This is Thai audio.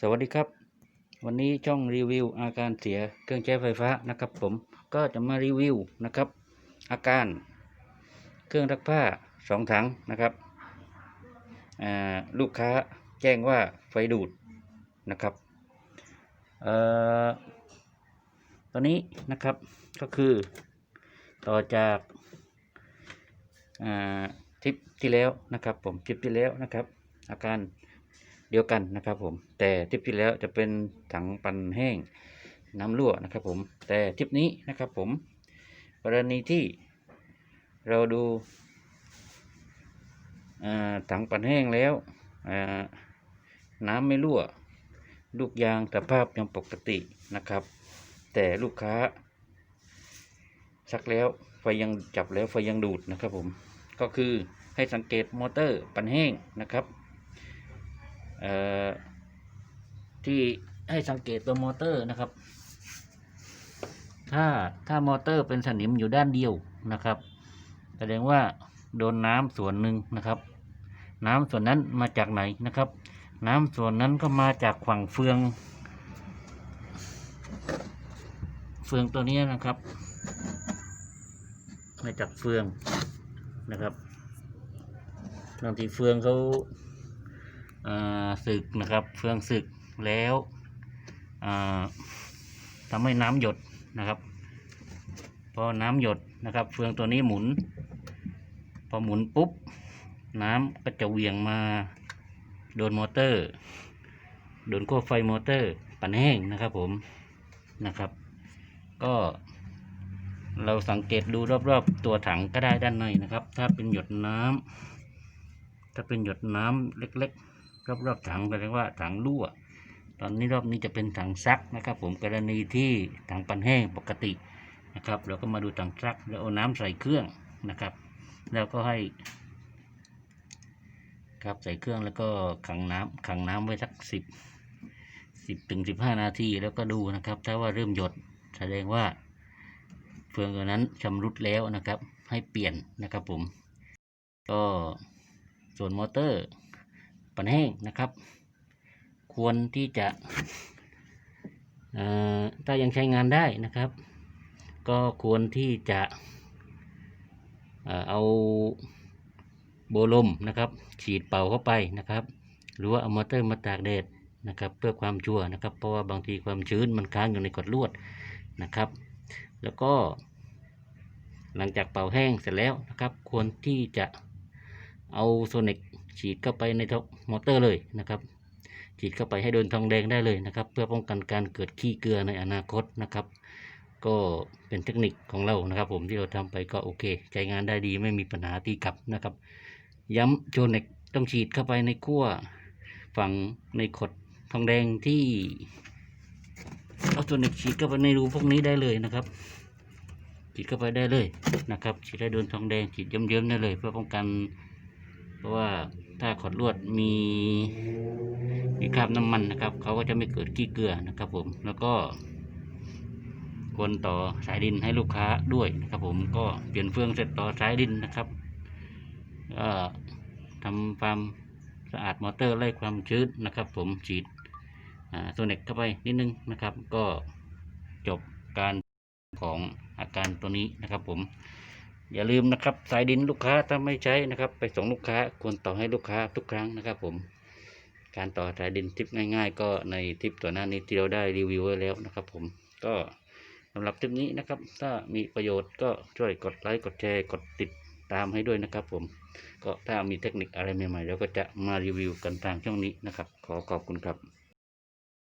สวัสดีครับ วันนี้ช่องรีวิวอาการเสียเครื่องใช้ไฟฟ้านะครับ ผมก็จะมารีวิวนะครับ อาการเครื่องซักผ้าสองถังนะครับอ่าลูกค้าแจ้งว่าไฟดูดนะครับเอ่อตอนนี้นะครับก็คือต่อจากอ่าทริปที่แล้วนะครับ ผมทริปที่แล้วนะครับ อาการ เดียวกันนะครับผม แต่ทริปที่แล้วจะเป็นถังปั่นแห้งน้ำรั่วนะครับผม แต่ทริปนี้นะครับผม กรณีที่เราดูอ่าถังปั่นแห้งแล้วอ่าน้ำไม่รั่ว ลูกยางสภาพยังปกตินะครับ แต่ลูกค้า ซักแล้วไฟยังจับแล้วไฟยังดูดนะครับผม ก็คือให้สังเกตมอเตอร์ปั่นแห้งนะครับ ที่ให้สังเกตตัวมอเตอร์นะครับ ถ้าถ้ามอเตอร์เป็นสนิมอยู่ด้านเดียวนะครับ แสดงว่าโดนน้ำส่วนหนึ่งนะครับ น้ำส่วนนั้นมาจากไหนนะครับ น้ำส่วนนั้นก็มาจากฝั่งเฟือง เฟืองตัวนี้นะครับ มาจากเฟืองนะครับบางทีเฟืองเขา สึกนะครับเฟืองสึกแล้วอ่าทำให้น้ำหยดนะครับ พอน้ำหยดนะครับ เฟืองตัวนี้หมุน พอหมุนปุ๊บ น้ำก็จะเวียงมาโดนมอเตอร์ โดนขั้วไฟมอเตอร์ ปั่นแห้งนะครับผมนะครับ ก็เราสังเกตดูรอบๆ ตัวถังก็ได้ด้านในนะครับ ถ้าเป็นหยดน้ำถ้าเป็นหยดน้ำเล็กๆ รอบๆถังแสดงว่าถังรั่ว ตอนนี้รอบนี้จะเป็นถังซักนะครับ ผมกรณีที่ถังปั่นแห้งปกตินะครับเราก็มาดูถังซักแล้วเอาน้ำใส่เครื่องนะครับ แล้วก็ให้ครับใส่เครื่องแล้วก็ขังน้ำขังน้ำไว้สักสิบสิบถึงสิบห้านาทีแล้วก็ดูนะครับ ถ้าว่าเริ่มหยดแสดงว่าเฟืองตัวนั้นชำรุดแล้วนะครับ ให้เปลี่ยนนะครับผม ก็ส่วนมอเตอร์ ปันแห้งนะครับ ควรที่จะถ้ายังใช้งานได้นะครับ ก็ควรที่จะเอ่อเอาโบลมนะครับ ฉีดเป่าเข้าไปนะครับ หรือว่าเอามอเตอร์มาตากแดดนะครับ เพื่อความชัวร์นะครับ เพราะว่าบางทีความชื้นมันค้างอยู่ในกดลวดนะครับ แล้วก็หลังจากเป่าแห้งเสร็จแล้วนะครับ ควรที่จะเอาโซนิก ฉีดเข้าไปในท้อมอเตอร์เลยนะครับ ฉีดเข้าไปให้โดนทองแดงได้เลยนะครับ เพื่อป้องกันการเกิดขี้เกลือในอนาคตนะครับ ก็เป็นเทคนิคของเรานะครับผมที่เราทำไปก็โอเค ใช้งานได้ดีไม่มีปัญหาตีกลับนะครับ ย้ำโชเน็กต้องฉีดเข้าไปในขั้วฝั่งในขดทองแดงที่เอาโชเน็กฉีดเข้าไปในรูพวกนี้ได้เลยนะครับฉีดเข้าไปได้เลยนะครับฉีดได้โดนทองแดงฉีดเยิ้มๆได้เลย เพื่อป้องกัน ราะว่าถ้าขดลวดมีมีคราบน้ำมันนะครับเขาก็จะไม่เกิดขี้เกลือนะครับผมแล้วก็ควรต่อสายดินให้ลูกค้าด้วยนะครับผมก็เปลี่ยนเฟืองเสร็จต่อสายดินนะครับก็ทำความสะอาดมอเตอร์ไล่ความชื้นนะครับ ผมฉีดโซเน็กเข้าไปนิดนึงนะครับ ก็จบการของอาการตัวนี้นะครับผม อย่าลืมนะครับ สายดินลูกค้าถ้าไม่ใช้นะครับ ไปส่งลูกค้าควรต่อให้ลูกค้าทุกครั้งนะครับผม การต่อสายดินทิปง่ายๆ ก็ในทิปตัวหน้านี้ที่เราได้รีวิวไว้แล้วนะครับ ผมก็สำหรับทิปนี้นะครับ ถ้ามีประโยชน์ก็ช่วยกดไลค์กดแชร์กดติดตามให้ด้วยนะครับ ผมก็ถ้ามีเทคนิคอะไรใหม่ๆเราก็จะมารีวิวกันทางช่องนี้นะครับ ขอขอบคุณครับ